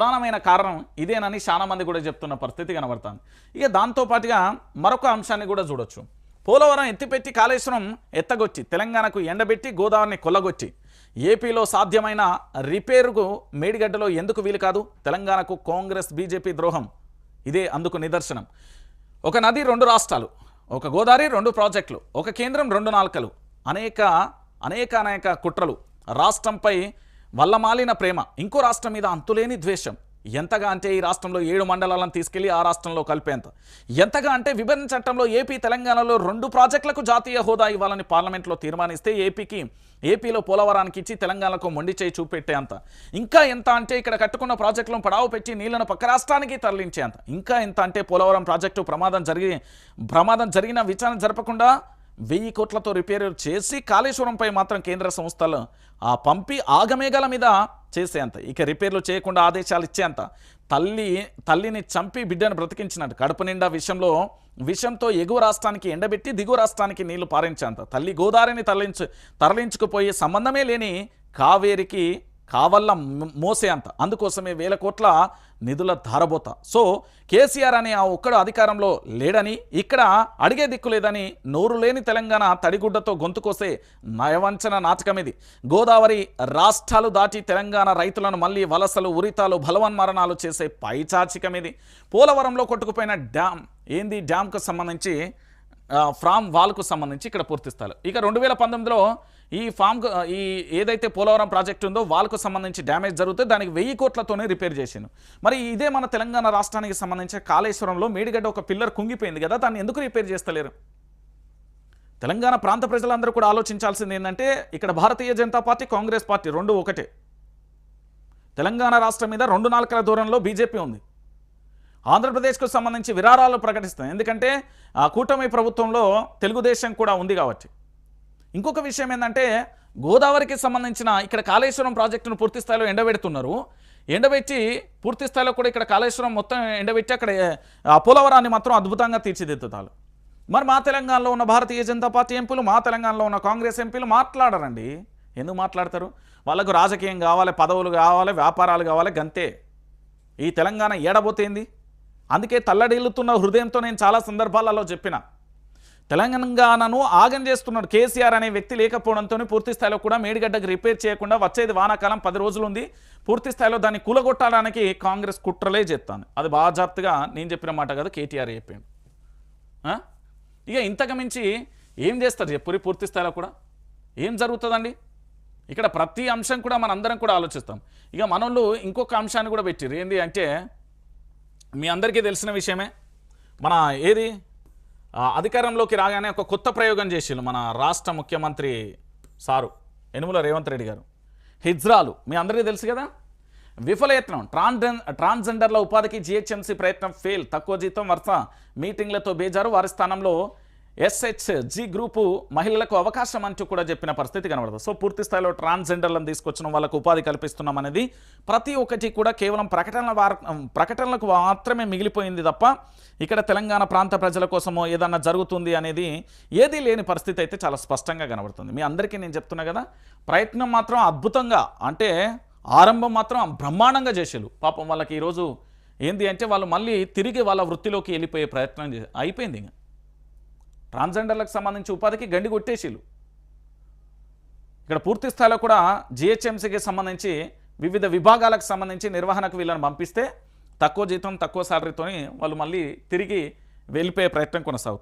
ప్రధానమైన కారణం ఇదేనని చాలామంది కూడా చెప్తున్న పరిస్థితి కనబడుతుంది. ఇక దాంతోపాటుగా మరొక అంశాన్ని కూడా చూడొచ్చు. పోలవరం ఎత్తిపెట్టి కాళేశ్వరం ఎత్తగొచ్చి తెలంగాణకు ఎండబెట్టి గోదావరిని కొల్లగొచ్చి ఏపీలో సాధ్యమైన రిపేరుకు మేడిగడ్డలో ఎందుకు వీలు కాదు? తెలంగాణకు కాంగ్రెస్ బీజేపీ ద్రోహం. ఇదే అందుకు నిదర్శనం. ఒక నది రెండు రాష్ట్రాలు ఒక గోదావరి రెండు ప్రాజెక్టులు ఒక కేంద్రం రెండు నాల్కలు అనేక అనేక అనేక కుట్రలు. రాష్ట్రంపై వల్లమాలిన ప్రేమ ఇంకో రాష్ట్రం మీద అంతులేని ద్వేషం. ఎంతగా అంటే ఈ రాష్ట్రంలో ఏడు మండలాలను తీసుకెళ్ళి ఆ రాష్ట్రంలో కలిపేంత? ఎంతగా అంటే విభజన చట్టంలో ఏపీ తెలంగాణలో రెండు ప్రాజెక్టులకు జాతీయ హోదా ఇవ్వాలని పార్లమెంట్లో తీర్మానిస్తే ఏపీకి ఏపీలో పోలవరానికి ఇచ్చి తెలంగాణకు మొండి చేయి చూపెట్టేంత? ఇంకా ఎంత అంటే ఇక్కడ కట్టుకున్న ప్రాజెక్టులను పడావు పెట్టి నీళ్ళను పక్క రాష్ట్రానికి తరలించేంత? ఇంకా ఎంత అంటే పోలవరం ప్రాజెక్టు ప్రమాదం జరిగి ప్రమాదం జరిగిన విచారణ జరపకుండా వెయ్యి కోట్లతో రిపేర్ చేసి కాళేశ్వరంపై మాత్రం కేంద్ర సంస్థలు ఆ పంపి ఆగమేఘాల మీద చేసేంత. ఇక రిపేర్లు చేయకుండా ఆదేశాలు ఇచ్చేంత. తల్లి తల్లిని చంపి బిడ్డను బ్రతికించినట్టు. కడుపు నిండా విషయంలో విషంతో ఎగువ రాష్ట్రానికి ఎండబెట్టి దిగువ రాష్ట్రానికి నీళ్ళు పారించేంత. తల్లి గోదావరిని తరలించు తరలించుకుపోయే సంబంధమే లేని కావేరికి కావల్ల మోసే అంత. అందుకోసమే వేల కోట్ల నిధుల ధారబోత. సో కేసీఆర్ అనే ఆ ఒక్కడు అధికారంలో లేడని ఇక్కడ అడిగే దిక్కు లేదని నోరు లేని తెలంగాణ తడిగుడ్డతో గొంతుకోసే నయవంచన నాటకమిది. గోదావరి రాష్ట్రాలు దాటి తెలంగాణ రైతులను మళ్ళీ వలసలు ఉరితాలు బలవన్మరణాలు చేసే పైచాచికమిది. పోలవరంలో కొట్టుకుపోయిన డ్యామ్ ఏంది డ్యామ్కు సంబంధించి ఫ్రామ్ వాల్కు సంబంధించి ఇక్కడ పూర్తిస్తారు ఇక రెండు వేల పంతొమ్మిదిలో ఈ ఫామ్ ఈ ఏదైతే పోలవరం ప్రాజెక్ట్ ఉందో వాళ్ళకు సంబంధించి డ్యామేజ్ జరిగితే దానికి వెయ్యి కోట్లతోనే రిపేర్ చేసిండు. మరి ఇదే మన తెలంగాణ రాష్ట్రానికి సంబంధించి కాళేశ్వరంలో మేడిగడ్డ ఒక పిల్లర్ కుంగిపోయింది కదా దాన్ని ఎందుకు రిపేర్ చేస్తలేరు? తెలంగాణ ప్రాంత ప్రజలందరూ కూడా ఆలోచించాల్సింది ఏంటంటే ఇక్కడ భారతీయ జనతా పార్టీ కాంగ్రెస్ పార్టీ రెండు ఒకటే. తెలంగాణ రాష్ట్రం మీద రెండు నాలుకల దూరంలో బీజేపీ ఉంది. ఆంధ్రప్రదేశ్కు సంబంధించి విరారాలు ప్రకటిస్తుంది ఎందుకంటే ఆ కూటమి ప్రభుత్వంలో తెలుగుదేశం కూడా ఉంది కాబట్టి. ఇంకొక విషయం ఏంటంటే గోదావరికి సంబంధించిన ఇక్కడ కాళేశ్వరం ప్రాజెక్టును పూర్తి స్థాయిలో ఎండబెడుతున్నారు. ఎండబెట్టి పూర్తి స్థాయిలో కూడా ఇక్కడ కాళేశ్వరం మొత్తం ఎండబెట్టి అక్కడ పోలవరాన్ని మాత్రం అద్భుతంగా తీర్చిదిద్దుతారు. మరి మా తెలంగాణలో ఉన్న భారతీయ జనతా పార్టీ ఎంపీలు మా తెలంగాణలో ఉన్న కాంగ్రెస్ ఎంపీలు మాట్లాడరండి. ఎందుకు మాట్లాడతారు? వాళ్ళకు రాజకీయం కావాలి పదవులు కావాలి వ్యాపారాలు కావాలి గంతే. ఈ తెలంగాణ ఏడబోతేంది? అందుకే తల్లడిల్లుతున్న హృదయంతో నేను చాలా సందర్భాలలో చెప్పిన. తెలంగాణను ఆగం చేస్తున్నాడు కేసీఆర్ అనే వ్యక్తి లేకపోవడంతో పూర్తి స్థాయిలో కూడా మేడిగడ్డకు రిపేర్ చేయకుండా వచ్చేది వానాకాలం పది రోజులు ఉంది. పూర్తి స్థాయిలో దాన్ని కూలగొట్టడానికి కాంగ్రెస్ కుట్రలే చేస్తాను అది బాజాప్తుగా నేను చెప్పిన మాట కదా కేటీఆర్ చెప్పాడు. ఇక ఇంతకు మించి ఏం చేస్తారు చెప్పురి పూర్తి స్థాయిలో కూడా? ఏం జరుగుతుందండి? ఇక్కడ ప్రతి అంశం కూడా మన అందరం కూడా ఆలోచిస్తాం. ఇక మనోళ్ళు ఇంకొక అంశాన్ని కూడా పెట్టిరు ఏంటి అంటే మీ అందరికీ తెలిసిన విషయమే. మన ఏది? అధికారంలోకి రాగానే ఒక కొత్త ప్రయోగం చేసిండు మన రాష్ట్ర ముఖ్యమంత్రి సారు యనుమల రేవంత్ రెడ్డి గారు. హిజ్రాలు మీ అందరికీ తెలుసు కదా? విఫలయత్నం ట్రాన్జెన్ ట్రాన్స్జెండర్ల ఉపాధికి జిహెచ్ఎంసీ ప్రయత్నం ఫెయిల్ తక్కువ జీతం వరుస మీటింగ్లతో బేజారు వారి స్థానంలో ఎస్హెచ్ జి గ్రూపు మహిళలకు అవకాశం అంటూ కూడా చెప్పిన పరిస్థితి కనబడదు. సో పూర్తి స్థాయిలో ట్రాన్స్జెండర్లను తీసుకొచ్చిన వాళ్ళకు ఉపాధి కల్పిస్తున్నాం అనేది ప్రతి ఒక్కటి కూడా కేవలం ప్రకటనల వార్ ప్రకటనలకు మాత్రమే మిగిలిపోయింది తప్ప ఇక్కడ తెలంగాణ ప్రాంత ప్రజల కోసమో ఏదన్నా జరుగుతుంది అనేది ఏదీ లేని పరిస్థితి అయితే చాలా స్పష్టంగా కనబడుతుంది. మీ అందరికీ నేను చెప్తున్నా కదా ప్రయత్నం మాత్రం అద్భుతంగా అంటే ఆరంభం మాత్రం బ్రహ్మాండంగా చేసేలు. పాపం వాళ్ళకి ఈరోజు ఏంది అంటే వాళ్ళు మళ్ళీ తిరిగి వాళ్ళ వృత్తిలోకి వెళ్ళిపోయే ప్రయత్నం అయిపోయింది ఇంకా. ట్రాన్స్జెండర్లకు సంబంధించి ఉపాధికి గండి కొట్టేసిలు ఇక్కడ పూర్తి స్థాయిలో కూడా జిహెచ్ఎంసీకి సంబంధించి వివిధ విభాగాలకు సంబంధించి నిర్వహణకు వీళ్ళని పంపిస్తే తక్కువ జీతం తక్కువ శాలరీతో వాళ్ళు మళ్ళీ తిరిగి వెళ్ళిపోయే ప్రయత్నం కొనసాగుతుంది.